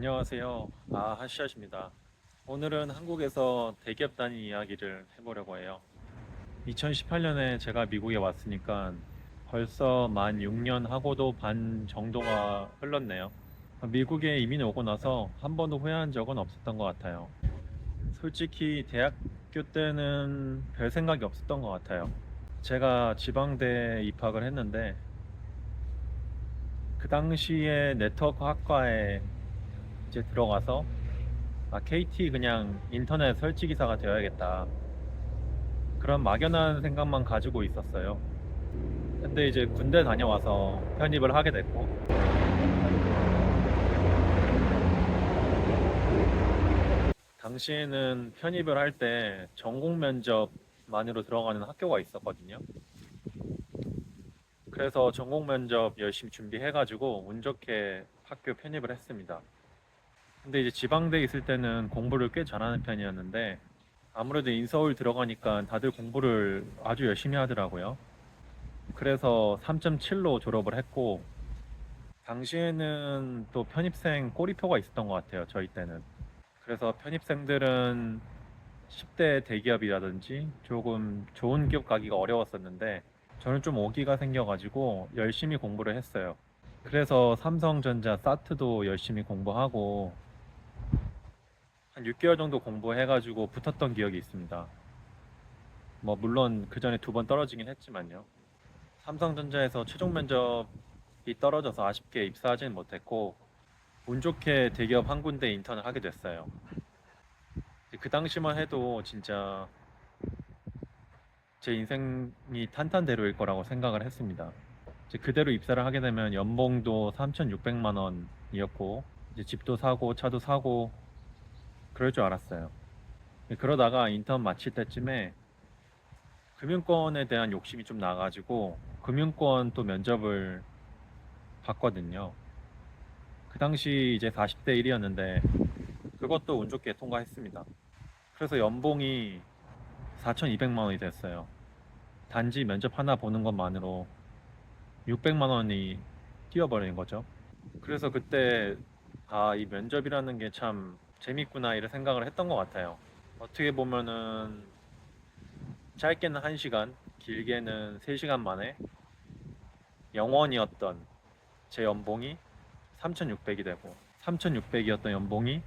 안녕하세요. 아, 하시아입니다. 오늘은 한국에서 대기업 다닌 이야기를 해보려고 해요. 2018년에 제가 미국에 왔으니까 벌써 만 6년 하고도 반 정도가 흘렀네요. 미국에 이민 오고 나서 한 번도 후회한 적은 없었던 것 같아요. 솔직히 대학교 때는 별 생각이 없었던 것 같아요. 제가 지방대에 입학을 했는데 그 당시에 네트워크 학과에 이제 들어가서 아, KT 그냥 인터넷 설치 기사가 되어야겠다. 그런 막연한 생각만 가지고 있었어요. 근데 이제 군대 다녀와서 편입을 하게 됐고 당시에는 편입을 할 때 전공 면접만으로 들어가는 학교가 있었거든요. 그래서 전공 면접 열심히 준비해가지고 운 좋게 학교 편입을 했습니다. 근데 이제 지방대 있을 때는 공부를 꽤 잘하는 편이었는데 아무래도 인서울 들어가니까 다들 공부를 아주 열심히 하더라고요. 그래서 3.7로 졸업을 했고 당시에는 또 편입생 꼬리표가 있었던 것 같아요. 저희 때는. 그래서 편입생들은 10대 대기업이라든지 조금 좋은 기업 가기가 어려웠었는데 저는 좀 오기가 생겨가지고 열심히 공부를 했어요. 그래서 삼성전자 사트도 열심히 공부하고 한 6개월 정도 공부해가지고 붙었던 기억이 있습니다. 뭐 물론 그 전에 두 번 떨어지긴 했지만요. 삼성전자에서 최종 면접이 떨어져서 아쉽게 입사하지는 못했고 운 좋게 대기업 한 군데 인턴을 하게 됐어요. 그 당시만 해도 진짜 제 인생이 탄탄대로일 거라고 생각을 했습니다. 이제 그대로 입사를 하게 되면 연봉도 3,600만 원이었고 이제 집도 사고 차도 사고 그럴 줄 알았어요. 그러다가 인턴 마칠 때쯤에 금융권에 대한 욕심이 좀 나가지고 금융권 또 면접을 봤거든요. 그 당시 이제 40대 1이었는데 그것도 운 좋게 통과했습니다. 그래서 연봉이 4,200만 원이 됐어요. 단지 면접 하나 보는 것만으로 600만 원이 뛰어버리는 거죠. 그래서 그때 아, 이 면접이라는 게 참 재밌구나 이런 생각을 했던 것 같아요. 어떻게 보면은 짧게는 1시간, 길게는 3시간 만에 영원이었던 제 연봉이 3,600이 되고 3,600이었던 연봉이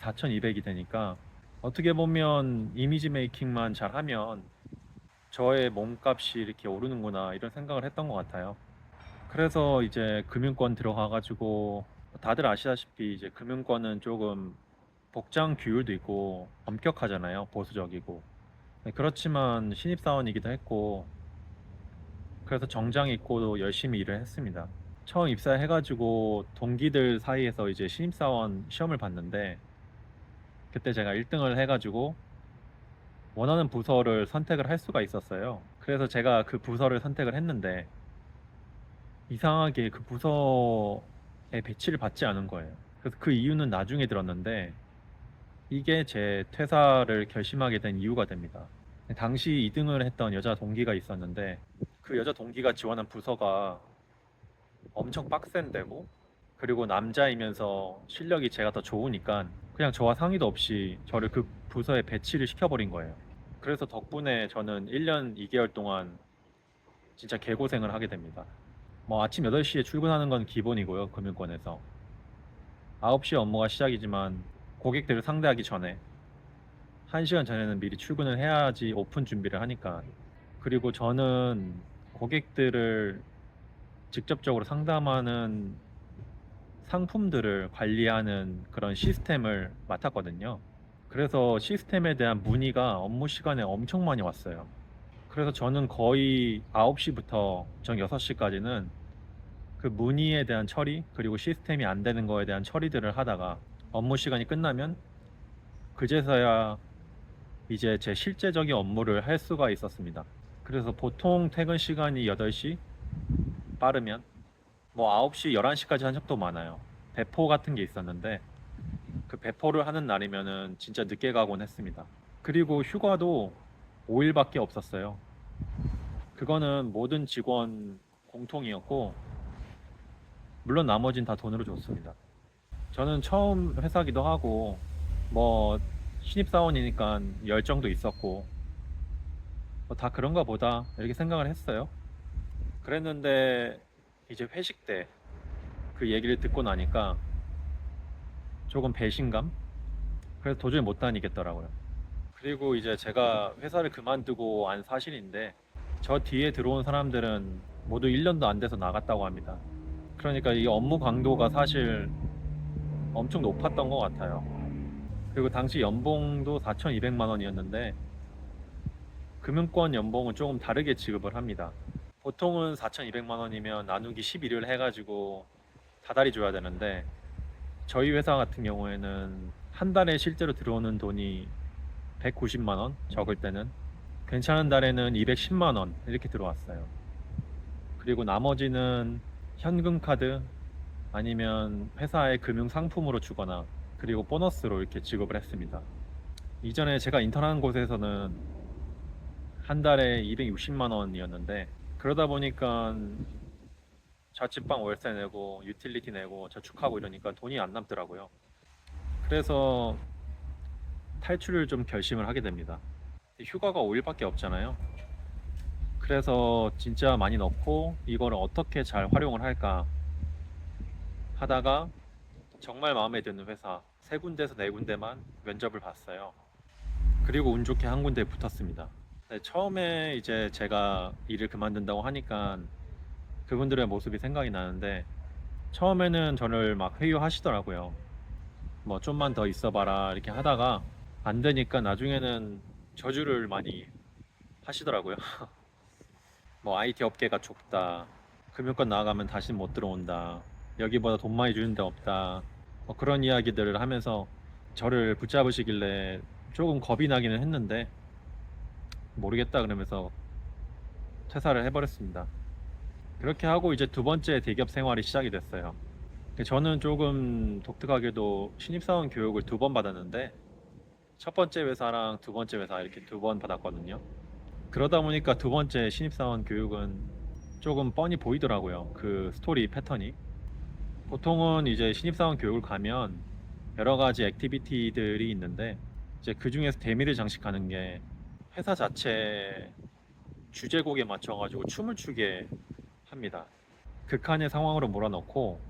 4,200이 되니까 어떻게 보면 이미지 메이킹만 잘하면 저의 몸값이 이렇게 오르는구나 이런 생각을 했던 것 같아요. 그래서 이제 금융권 들어가가지고 다들 아시다시피 이제 금융권은 조금 복장 규율도 있고 엄격하잖아요. 보수적이고. 네, 그렇지만 신입사원이기도 했고 그래서 정장 입고 열심히 일을 했습니다. 처음 입사해가지고 동기들 사이에서 이제 신입사원 시험을 봤는데 그때 제가 1등을 해가지고 원하는 부서를 선택을 할 수가 있었어요. 그래서 제가 그 부서를 선택을 했는데 이상하게 그 부서에 배치를 받지 않은 거예요. 그래서 그 이유는 나중에 들었는데 이게 제 퇴사를 결심하게 된 이유가 됩니다. 당시 2등을 했던 여자 동기가 있었는데 그 여자 동기가 지원한 부서가 엄청 빡센 데고 그리고 남자이면서 실력이 제가 더 좋으니까 그냥 저와 상의도 없이 저를 그 부서에 배치를 시켜버린 거예요. 그래서 덕분에 저는 1년 2개월 동안 진짜 개고생을 하게 됩니다. 뭐 아침 8시에 출근하는 건 기본이고요. 금융권에서. 9시에 업무가 시작이지만 고객들을 상대하기 전에 1시간 전에는 미리 출근을 해야지 오픈 준비를 하니까. 그리고 저는 고객들을 직접적으로 상담하는 상품들을 관리하는 그런 시스템을 맡았거든요. 그래서 시스템에 대한 문의가 업무 시간에 엄청 많이 왔어요. 그래서 저는 거의 9시부터 저녁 6시까지는 그 문의에 대한 처리, 그리고 시스템이 안 되는 거에 대한 처리들을 하다가 업무 시간이 끝나면 그제서야 이제 제 실제적인 업무를 할 수가 있었습니다. 그래서 보통 퇴근 시간이 8시, 빠르면 뭐 9시, 11시까지 한 적도 많아요. 배포 같은 게 있었는데 그 배포를 하는 날이면은 진짜 늦게 가곤 했습니다. 그리고 휴가도 5일밖에 없었어요. 그거는 모든 직원 공통이었고 물론 나머진 다 돈으로 줬습니다. 저는 처음 회사기도 하고 뭐 신입사원이니까 열정도 있었고 뭐 다 그런가 보다 이렇게 생각을 했어요. 그랬는데 이제 회식 때 그 얘기를 듣고 나니까 조금 배신감? 그래서 도저히 못 다니겠더라고요. 그리고 이제 제가 회사를 그만두고 안 사실인데 저 뒤에 들어온 사람들은 모두 1년도 안 돼서 나갔다고 합니다. 그러니까 이 업무 강도가 사실 엄청 높았던 것 같아요. 그리고 당시 연봉도 4,200만 원이었는데 금융권 연봉은 조금 다르게 지급을 합니다. 보통은 4,200만 원이면 나누기 11을 해가지고 다달이 줘야 되는데 저희 회사 같은 경우에는 한 달에 실제로 들어오는 돈이 190만 원 적을 때는 괜찮은 달에는 210만 원 이렇게 들어왔어요. 그리고 나머지는 현금 카드 아니면 회사의 금융 상품으로 주거나 그리고 보너스로 이렇게 지급을 했습니다. 이전에 제가 인턴한 곳에서는 한 달에 260만 원이었는데 그러다 보니까 자취방 월세 내고 유틸리티 내고 저축하고 이러니까 돈이 안 남더라고요. 그래서 탈출을 좀 결심을 하게 됩니다. 휴가가 5일밖에 없잖아요. 그래서 진짜 많이 넣고 이거를 어떻게 잘 활용을 할까 하다가 정말 마음에 드는 회사 세 군데에서 네 군데만 면접을 봤어요. 그리고 운 좋게 한 군데에 붙었습니다. 네, 처음에 이제 제가 일을 그만둔다고 하니까 그분들의 모습이 생각이 나는데 처음에는 저를 막 회유하시더라고요. 뭐 좀만 더 있어봐라 이렇게 하다가 안 되니까 나중에는 저주를 많이 하시더라고요. 뭐 IT 업계가 좁다. 금융권 나가면 다시 못 들어온다. 여기보다 돈 많이 주는 데 없다. 뭐 그런 이야기들을 하면서 저를 붙잡으시길래 조금 겁이 나기는 했는데 모르겠다 그러면서 퇴사를 해버렸습니다. 그렇게 하고 이제 두 번째 대기업 생활이 시작이 됐어요. 저는 조금 독특하게도 신입사원 교육을 두 번 받았는데 첫 번째 회사랑 두 번째 회사 이렇게 두 번 받았거든요. 그러다 보니까 두 번째 신입사원 교육은 조금 뻔히 보이더라고요. 그 스토리 패턴이. 보통은 이제 신입사원 교육을 가면 여러 가지 액티비티들이 있는데 이제 그 중에서 대미를 장식하는 게 회사 자체 주제곡에 맞춰가지고 춤을 추게 합니다. 극한의 상황으로 몰아넣고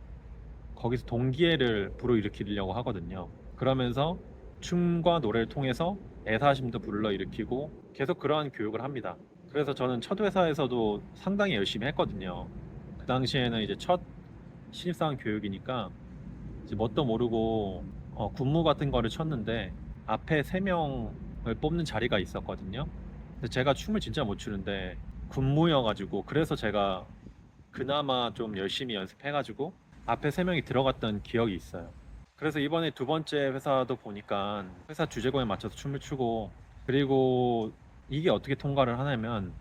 거기서 동기애를 불어일으키려고 하거든요. 그러면서 춤과 노래를 통해서 애사심도 불러일으키고 계속 그러한 교육을 합니다. 그래서 저는 첫 회사에서도 상당히 열심히 했거든요. 그 당시에는 이제 첫 신입사원 교육이니까 뭣도 모르고 어, 군무 같은 거를 쳤는데 앞에 세 명을 뽑는 자리가 있었거든요. 근데 제가 춤을 진짜 못 추는데 군무여가지고 그래서 제가 그나마 좀 열심히 연습해가지고 앞에 세 명이 들어갔던 기억이 있어요. 그래서 이번에 두 번째 회사도 보니까 회사 주제곡에 맞춰서 춤을 추고 그리고 이게 어떻게 통과를 하냐면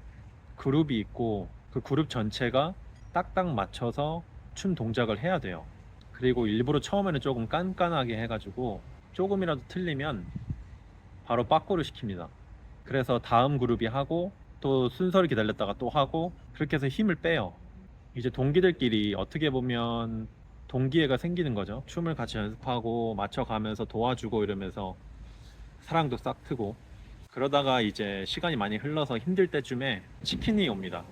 그룹이 있고 그 그룹 전체가 딱딱 맞춰서 춤 동작을 해야 돼요. 그리고 일부러 처음에는 조금 깐깐하게 해가지고 조금이라도 틀리면 바로 빠꾸를 시킵니다. 그래서 다음 그룹이 하고 또 순서를 기다렸다가 또 하고 그렇게 해서 힘을 빼요. 이제 동기들끼리 어떻게 보면 동기애가 생기는 거죠. 춤을 같이 연습하고 맞춰가면서 도와주고 이러면서 사랑도 싹 트고 그러다가 이제 시간이 많이 흘러서 힘들 때쯤에 치킨이 옵니다.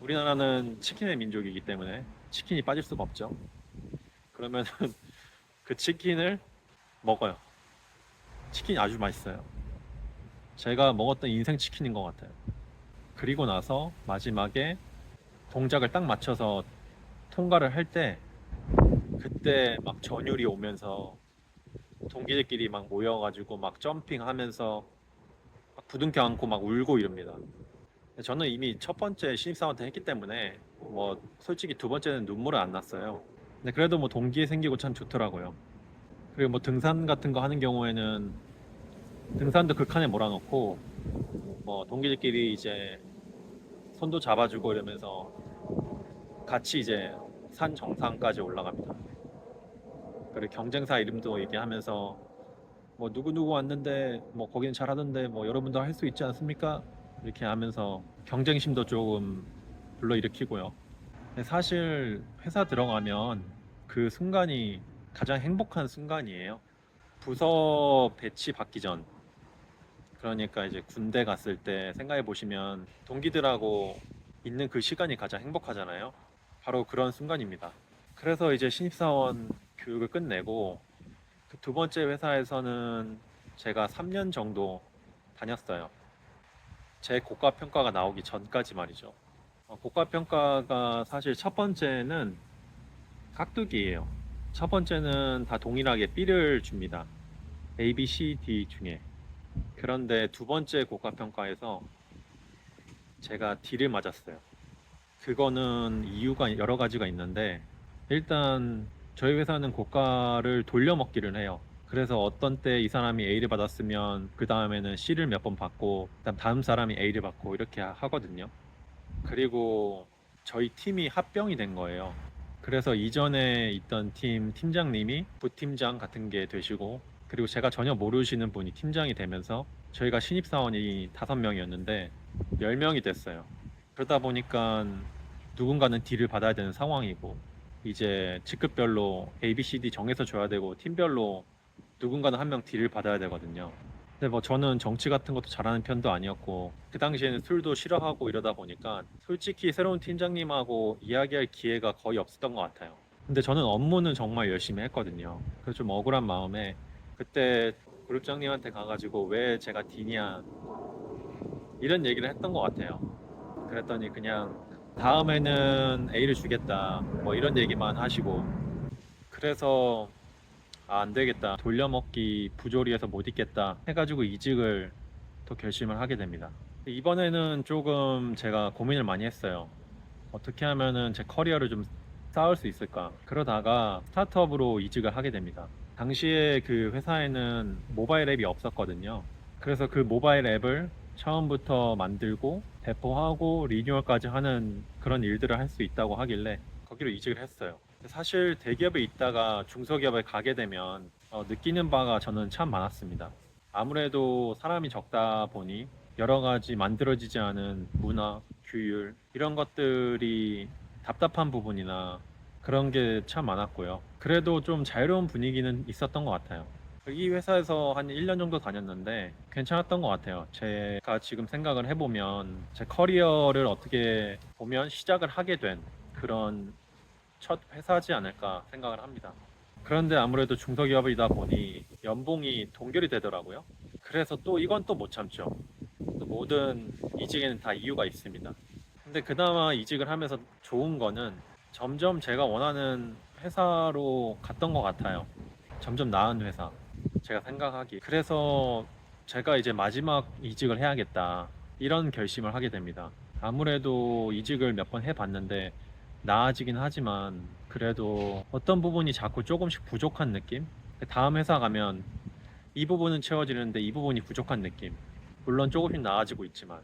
우리나라는 치킨의 민족이기 때문에 치킨이 빠질 수가 없죠. 그러면은 그 치킨을 먹어요. 치킨이 아주 맛있어요. 제가 먹었던 인생 치킨인 것 같아요. 그리고 나서 마지막에 동작을 딱 맞춰서 통과를 할 때 그때 막 전율이 오면서 동기들끼리 막 모여가지고 막 점핑하면서 막 부둥켜 안고 막 울고 이럽니다. 저는 이미 첫 번째 신입사원 때 했기 때문에 뭐 솔직히 두 번째는 눈물은 안 났어요. 근데 그래도 뭐 동기에 생기고 참 좋더라고요. 그리고 뭐 등산 같은 거 하는 경우에는 등산도 극한에 몰아넣고 뭐 동기들끼리 이제 손도 잡아주고 이러면서 같이 이제 산 정상까지 올라갑니다. 그리고 경쟁사 이름도 얘기하면서 뭐 누구 누구 왔는데 뭐 거기는 잘하던데 뭐 여러분도 할 수 있지 않습니까? 이렇게 하면서 경쟁심도 조금 불러 일으키고요. 근데 사실 회사 들어가면 그 순간이 가장 행복한 순간이에요. 부서 배치 받기 전. 그러니까 이제 군대 갔을 때 생각해 보시면 동기들하고 있는 그 시간이 가장 행복하잖아요. 바로 그런 순간입니다. 그래서 이제 신입사원 교육을 끝내고 그 두 번째 회사에서는 제가 3년 정도 다녔어요. 제 고가 평가가 나오기 전까지 말이죠. 어, 고가 평가가 사실 첫 번째는 깍두기예요. 첫 번째는 다 동일하게 B를 줍니다. A, B, C, D 중에. 그런데 두 번째 고가 평가에서 제가 D를 맞았어요. 그거는 이유가 여러 가지가 있는데 일단 저희 회사는 고가를 돌려먹기를 해요. 그래서 어떤 때 이 사람이 A를 받았으면 그 다음에는 C를 몇 번 받고 그다음 다음 사람이 A를 받고 이렇게 하거든요. 그리고 저희 팀이 합병이 된 거예요. 그래서 이전에 있던 팀 팀장님이 부팀장 같은 게 되시고 그리고 제가 전혀 모르시는 분이 팀장이 되면서 저희가 신입사원이 다섯 명이었는데 열 명이 됐어요. 그러다 보니까 누군가는 D를 받아야 되는 상황이고 이제 직급별로 A, B, C, D 정해서 줘야 되고 팀별로 누군가는 한명 D를 받아야 되거든요. 근데 뭐 저는 정치 같은 것도 잘하는 편도 아니었고 그 당시에는 술도 싫어하고 이러다 보니까 솔직히 새로운 팀장님하고 이야기할 기회가 거의 없었던 것 같아요. 근데 저는 업무는 정말 열심히 했거든요. 그래서 좀 억울한 마음에 그때 그룹장님한테 가가지고 왜 제가 D냐 이런 얘기를 했던 것 같아요. 그랬더니 그냥 다음에는 A를 주겠다 뭐 이런 얘기만 하시고 그래서 아, 안 되겠다. 돌려먹기 부조리해서 못 있겠다 해가지고 이직을 또 결심을 하게 됩니다. 이번에는 조금 제가 고민을 많이 했어요. 어떻게 하면은 제 커리어를 좀 쌓을 수 있을까? 그러다가 스타트업으로 이직을 하게 됩니다. 당시에 그 회사에는 모바일 앱이 없었거든요. 그래서 그 모바일 앱을 처음부터 만들고 배포하고 리뉴얼까지 하는 그런 일들을 할 수 있다고 하길래 거기로 이직을 했어요. 사실 대기업에 있다가 중소기업에 가게 되면 어, 느끼는 바가 저는 참 많았습니다. 아무래도 사람이 적다 보니 여러 가지 만들어지지 않은 문화, 규율 이런 것들이 답답한 부분이나 그런 게 참 많았고요. 그래도 좀 자유로운 분위기는 있었던 것 같아요. 이 회사에서 한 1년 정도 다녔는데 괜찮았던 것 같아요. 제가 지금 생각을 해보면 제 커리어를 어떻게 보면 시작을 하게 된 그런 첫 회사지 않을까 생각을 합니다. 그런데 아무래도 중소기업이다 보니 연봉이 동결이 되더라고요. 그래서 또 이건 또 못 참죠. 또 모든 이직에는 다 이유가 있습니다. 근데 그나마 이직을 하면서 좋은 거는 점점 제가 원하는 회사로 갔던 것 같아요. 점점 나은 회사. 제가 생각하기. 그래서 제가 이제 마지막 이직을 해야겠다. 이런 결심을 하게 됩니다. 아무래도 이직을 몇 번 해봤는데 나아지긴 하지만 그래도 어떤 부분이 자꾸 조금씩 부족한 느낌? 다음 회사 가면 이 부분은 채워지는데 이 부분이 부족한 느낌. 물론 조금씩 나아지고 있지만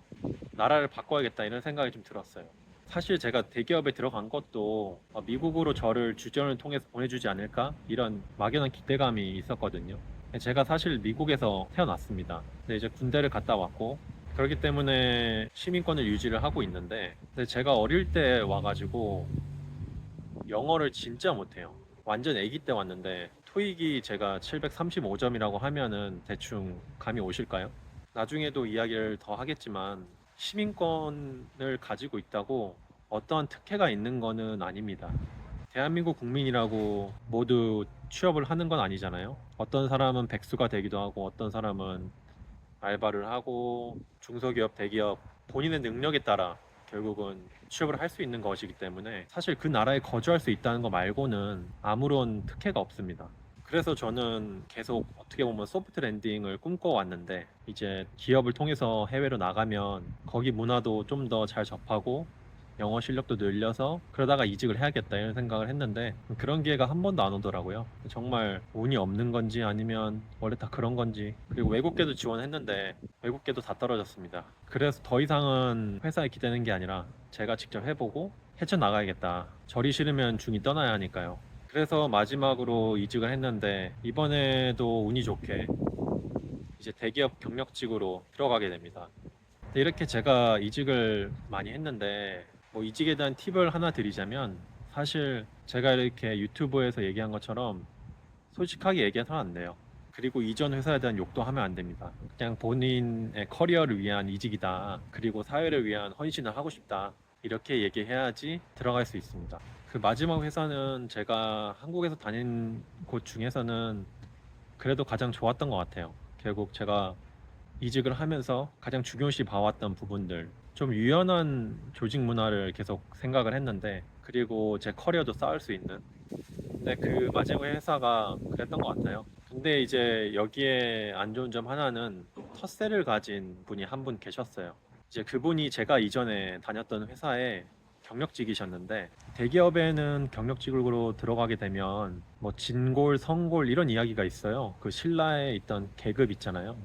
나라를 바꿔야겠다 이런 생각이 좀 들었어요. 사실 제가 대기업에 들어간 것도 어, 미국으로 저를 주전을 통해서 보내주지 않을까 이런 막연한 기대감이 있었거든요. 제가 사실 미국에서 태어났습니다. 근데 이제 군대를 갔다 왔고 그렇기 때문에 시민권을 유지를 하고 있는데 근데 제가 어릴 때 와가지고 영어를 진짜 못해요. 완전 아기 때 왔는데 토익이 제가 735점이라고 하면은 대충 감이 오실까요? 나중에도 이야기를 더 하겠지만 시민권을 가지고 있다고 어떠한 특혜가 있는 거는 아닙니다. 대한민국 국민이라고 모두 취업을 하는 건 아니잖아요. 어떤 사람은 백수가 되기도 하고 어떤 사람은 알바를 하고 중소기업, 대기업 본인의 능력에 따라 결국은 취업을 할 수 있는 것이기 때문에 사실 그 나라에 거주할 수 있다는 거 말고는 아무런 특혜가 없습니다. 그래서 저는 계속 어떻게 보면 소프트 랜딩을 꿈꿔왔는데 이제 기업을 통해서 해외로 나가면 거기 문화도 좀 더 잘 접하고 영어 실력도 늘려서 그러다가 이직을 해야겠다 이런 생각을 했는데 그런 기회가 한 번도 안 오더라고요. 정말 운이 없는 건지 아니면 원래 다 그런 건지 그리고 외국계도 지원했는데 외국계도 다 떨어졌습니다. 그래서 더 이상은 회사에 기대는 게 아니라 제가 직접 해보고 헤쳐나가야겠다. 절이 싫으면 중이 떠나야 하니까요. 그래서 마지막으로 이직을 했는데 이번에도 운이 좋게 이제 대기업 경력직으로 들어가게 됩니다. 이렇게 제가 이직을 많이 했는데 뭐 이직에 대한 팁을 하나 드리자면 사실 제가 이렇게 유튜브에서 얘기한 것처럼 솔직하게 얘기해서는 안 돼요. 그리고 이전 회사에 대한 욕도 하면 안 됩니다. 그냥 본인의 커리어를 위한 이직이다. 그리고 사회를 위한 헌신을 하고 싶다. 이렇게 얘기해야지 들어갈 수 있습니다. 그 마지막 회사는 제가 한국에서 다닌 곳 중에서는 그래도 가장 좋았던 것 같아요. 결국 제가 이직을 하면서 가장 중요시 봐왔던 부분들, 좀 유연한 조직 문화를 계속 생각을 했는데, 그리고 제 커리어도 쌓을 수 있는. 근데 그 마지막 회사가 그랬던 것 같아요. 근데 이제 여기에 안 좋은 점 하나는 텃세를 가진 분이 한 분 계셨어요. 이제 그분이 제가 이전에 다녔던 회사에 경력직이셨는데 대기업에는 경력직으로 들어가게 되면 뭐 진골, 성골 이런 이야기가 있어요. 그 신라에 있던 계급 있잖아요.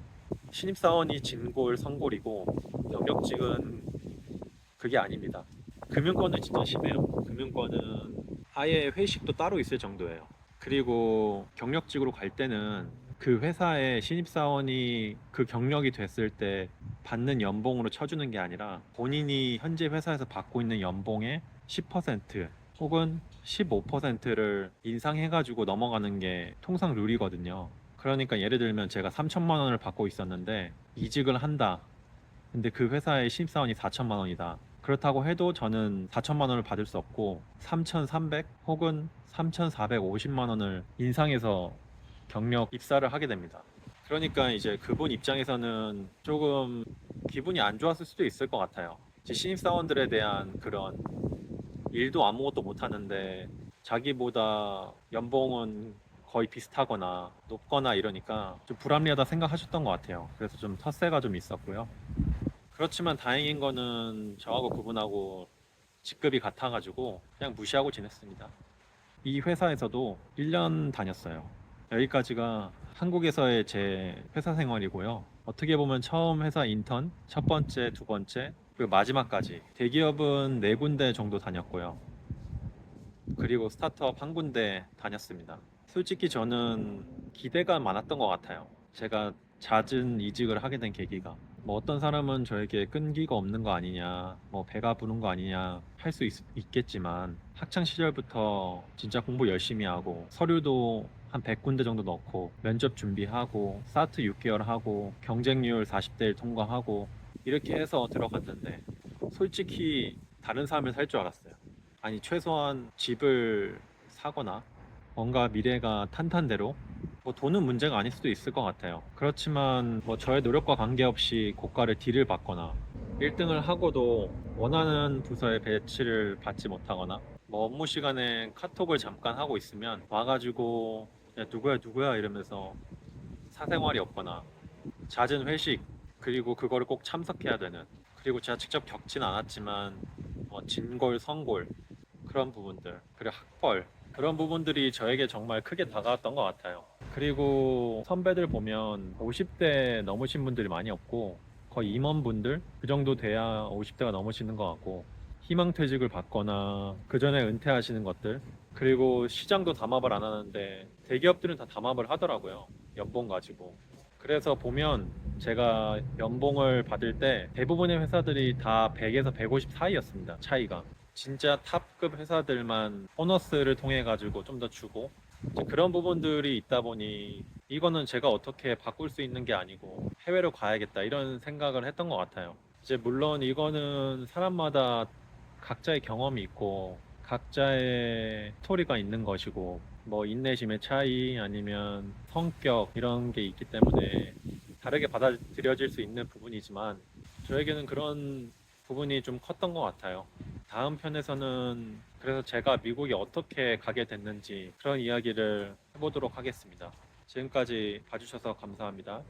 신입사원이 진골, 성골이고 경력직은 그게 아닙니다. 금융권은 진짜 심해요. 금융권은 아예 회식도 따로 있을 정도예요. 그리고 경력직으로 갈 때는 그 회사의 신입사원이 그 경력이 됐을 때 받는 연봉으로 쳐주는 게 아니라 본인이 현재 회사에서 받고 있는 연봉의 10% 혹은 15%를 인상해가지고 넘어가는 게 통상 룰이거든요. 그러니까 예를 들면 제가 3천만 원을 받고 있었는데 이직을 한다. 근데 그 회사의 신입사원이 4천만 원이다. 그렇다고 해도 저는 4천만 원을 받을 수 없고 3,300 혹은 3,450만 원을 인상해서 경력 입사를 하게 됩니다. 그러니까 이제 그분 입장에서는 조금 기분이 안 좋았을 수도 있을 것 같아요. 신입사원들에 대한 그런 일도 아무것도 못 하는데 자기보다 연봉은 거의 비슷하거나 높거나 이러니까 좀 불합리하다 생각하셨던 것 같아요. 그래서 좀 텃세가 좀 있었고요. 그렇지만 다행인 거는 저하고 그분하고 직급이 같아가지고 그냥 무시하고 지냈습니다. 이 회사에서도 1년 다녔어요. 여기까지가 한국에서의 제 회사 생활이고요. 어떻게 보면 처음 회사 인턴, 첫 번째, 두 번째, 그리고 마지막까지 대기업은 네 군데 정도 다녔고요. 그리고 스타트업 한 군데 다녔습니다. 솔직히 저는 기대가 많았던 것 같아요. 제가 잦은 이직을 하게 된 계기가. 뭐 어떤 사람은 저에게 끈기가 없는 거 아니냐, 뭐 배가 부른 거 아니냐 할 수 있겠지만 학창 시절부터 진짜 공부 열심히 하고 서류도 한 100군데 정도 넣고 면접 준비하고 사트 6개월 하고 경쟁률 40대 1 통과하고 이렇게 해서 들어갔는데 솔직히 다른 삶을 살 줄 알았어요. 아니 최소한 집을 사거나 뭔가 미래가 탄탄대로 뭐 돈은 문제가 아닐 수도 있을 것 같아요. 그렇지만 뭐 저의 노력과 관계없이 고가를 딜을 받거나 1등을 하고도 원하는 부서에 배치를 받지 못하거나 뭐 업무 시간에 카톡을 잠깐 하고 있으면 와가지고 야 누구야 누구야 이러면서 사생활이 없거나 잦은 회식 그리고 그거를 꼭 참석해야 되는 그리고 제가 직접 겪진 않았지만 뭐 진골 성골 그런 부분들 그리고 학벌 그런 부분들이 저에게 정말 크게 다가왔던 것 같아요. 그리고 선배들 보면 50대 넘으신 분들이 많이 없고 거의 임원분들? 그 정도 돼야 50대가 넘으시는 것 같고 희망퇴직을 받거나 그 전에 은퇴하시는 것들? 그리고 시장도 담합을 안 하는데 대기업들은 다 담합을 하더라고요 연봉 가지고. 그래서 보면 제가 연봉을 받을 때 대부분의 회사들이 다 100에서 150 사이였습니다 차이가 진짜 탑급 회사들만 보너스를 통해 가지고 좀 더 주고 이제 그런 부분들이 있다 보니 이거는 제가 어떻게 바꿀 수 있는 게 아니고 해외로 가야겠다 이런 생각을 했던 것 같아요. 이제 물론 이거는 사람마다 각자의 경험이 있고 각자의 스토리가 있는 것이고 뭐 인내심의 차이 아니면 성격 이런 게 있기 때문에 다르게 받아들여질 수 있는 부분이지만 저에게는 그런 부분이 좀 컸던 것 같아요. 다음 편에서는 그래서 제가 미국에 어떻게 가게 됐는지 그런 이야기를 해보도록 하겠습니다. 지금까지 봐주셔서 감사합니다.